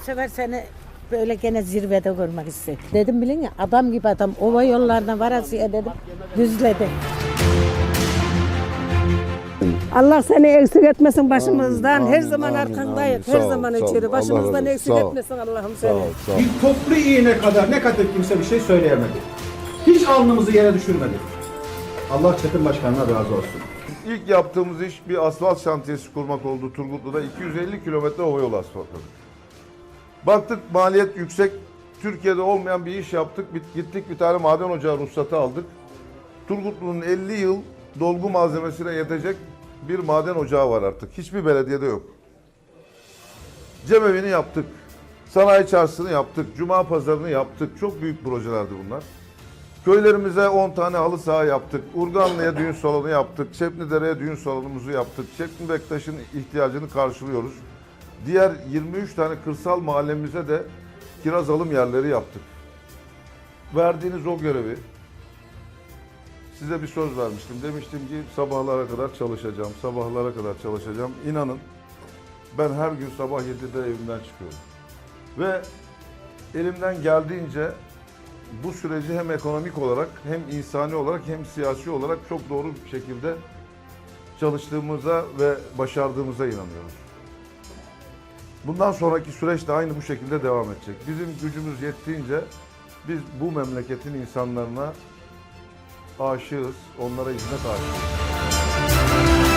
sefer seni böyle gene zirvede görmek istedim. Dedim bilin ya adam gibi adam ova yollarına varasıya dedim düzledi. Allah seni eksik etmesin başımızdan. Her amin, zaman amin, arkandayız. amin. Her ol, zaman içeri. Allah Başımızdan olsun. eksik Sağ ol. etmesin Allah'ım Sağ seni. ol. Bir toplu iğne kadar ne kadar kimse bir şey söyleyemedi. Hiç alnımızı yere düşürmedi. Allah Çetin Başkan'ına razı olsun. İlk yaptığımız iş bir asfalt şantiyesi kurmak oldu Turgutlu'da. 250 kilometre hava yolu asfaltladık. Baktık maliyet yüksek. Türkiye'de olmayan bir iş yaptık. Gittik bir tane maden ocağı ruhsatı aldık. Turgutlu'nun 50 yıl dolgu malzemesine yetecek bir maden ocağı var artık. Hiçbir belediyede yok. Cemevini yaptık. Sanayi çarşısını yaptık. Cuma pazarını yaptık. Çok büyük projelerdi bunlar. Köylerimize 10 tane halı saha yaptık. Urganlı'ya düğün salonu yaptık. Çepnidere'ye düğün salonumuzu yaptık. Çepni Bektaş'ın ihtiyacını karşılıyoruz. Diğer 23 tane kırsal mahallemize de kiraz alım yerleri yaptık. Verdiğiniz o görevi size bir söz vermiştim. Demiştim ki sabahlara kadar çalışacağım, sabahlara kadar çalışacağım. İnanın ben her gün sabah 7'de evimden çıkıyorum. Ve elimden geldiğince bu süreci hem ekonomik olarak hem insani olarak hem siyasi olarak çok doğru bir şekilde çalıştığımıza ve başardığımıza inanıyoruz. Bundan sonraki süreç de aynı bu şekilde devam edecek. Bizim gücümüz yettiğince biz bu memleketin insanlarına aşığız, onlara hizmet aşığız.